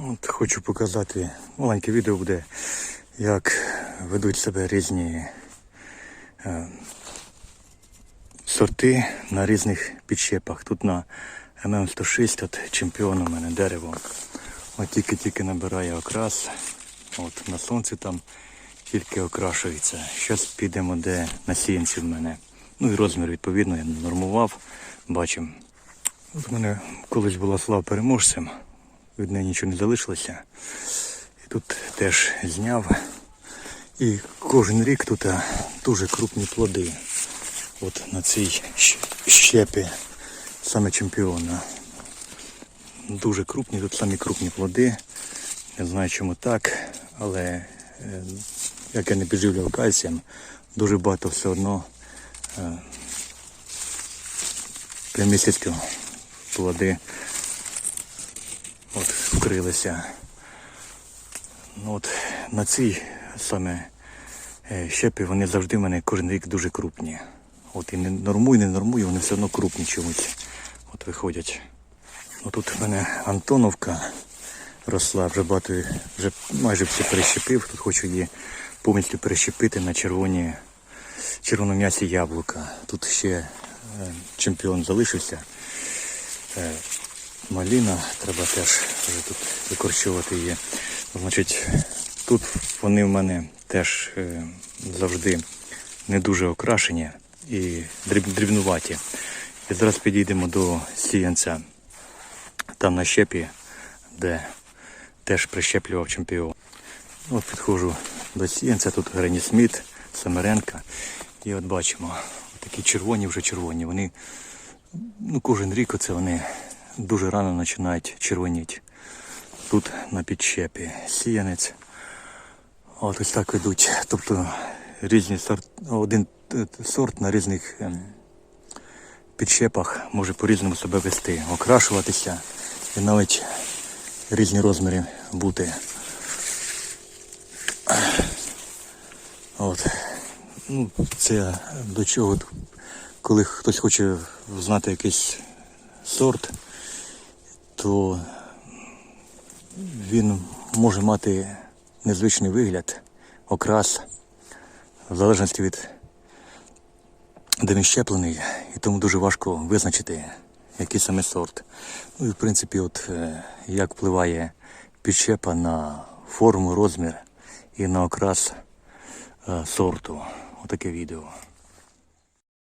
От хочу показати маленьке відео буде, як ведуть себе різні е, сорти на різних підщепах. Тут на ММ106 от чемпіон у мене дерево. От тільки-тільки набирає окрас. От на сонці там тільки окрашується. Зараз підемо, де на сіянці в мене. Ну і розмір відповідно я нормував. Бачимо. От у мене колись була слава переможцем. Від неї нічого не залишилося. І тут теж зняв. І кожен рік тут дуже крупні плоди. От на цій щепі саме чемпіона. Дуже крупні, тут самі крупні плоди. Не знаю чому так, але е, як я не підживлював кальцієм, дуже багато все одно е, прямісінько плоди вкрилися. Ну, от на цій саме е, щепі вони завжди в мене кожен рік дуже крупні. От і не нормую, не нормую, вони все одно крупні чомусь. От виходять. Ну, тут в мене Антоновка росла, вже багато, вже майже все перещепив. Тут хочу її повністю перещепити на червоні, м'ясі яблука. Тут ще е, чемпіон залишився. Е, маліна, треба теж вже тут викорчувати її. Значить, тут вони в мене теж е, завжди не дуже окрашені і дрібнуваті. І зараз підійдемо до сіянця там на щепі, де теж прищеплював чемпіон. От підходжу до сіянця, тут Грені Сміт, Самаренка. І от бачимо, такі червоні вже червоні. Вони ну, кожен рік оце вони дуже рано починають червоніти. Тут на підщепі сіянець. От ось так ведуть. Тобто різні сорт, один сорт на різних ем, підщепах може по-різному себе вести, окрашуватися і навіть різні розміри бути. От. Ну, це до чого, коли хтось хоче знати якийсь сорт, то він може мати незвичний вигляд, окрас, в залежності від де він щеплений, і тому дуже важко визначити, який саме сорт. Ну і в принципі, от е, як впливає підщепа на форму, розмір і на окрас е, сорту. Отаке відео.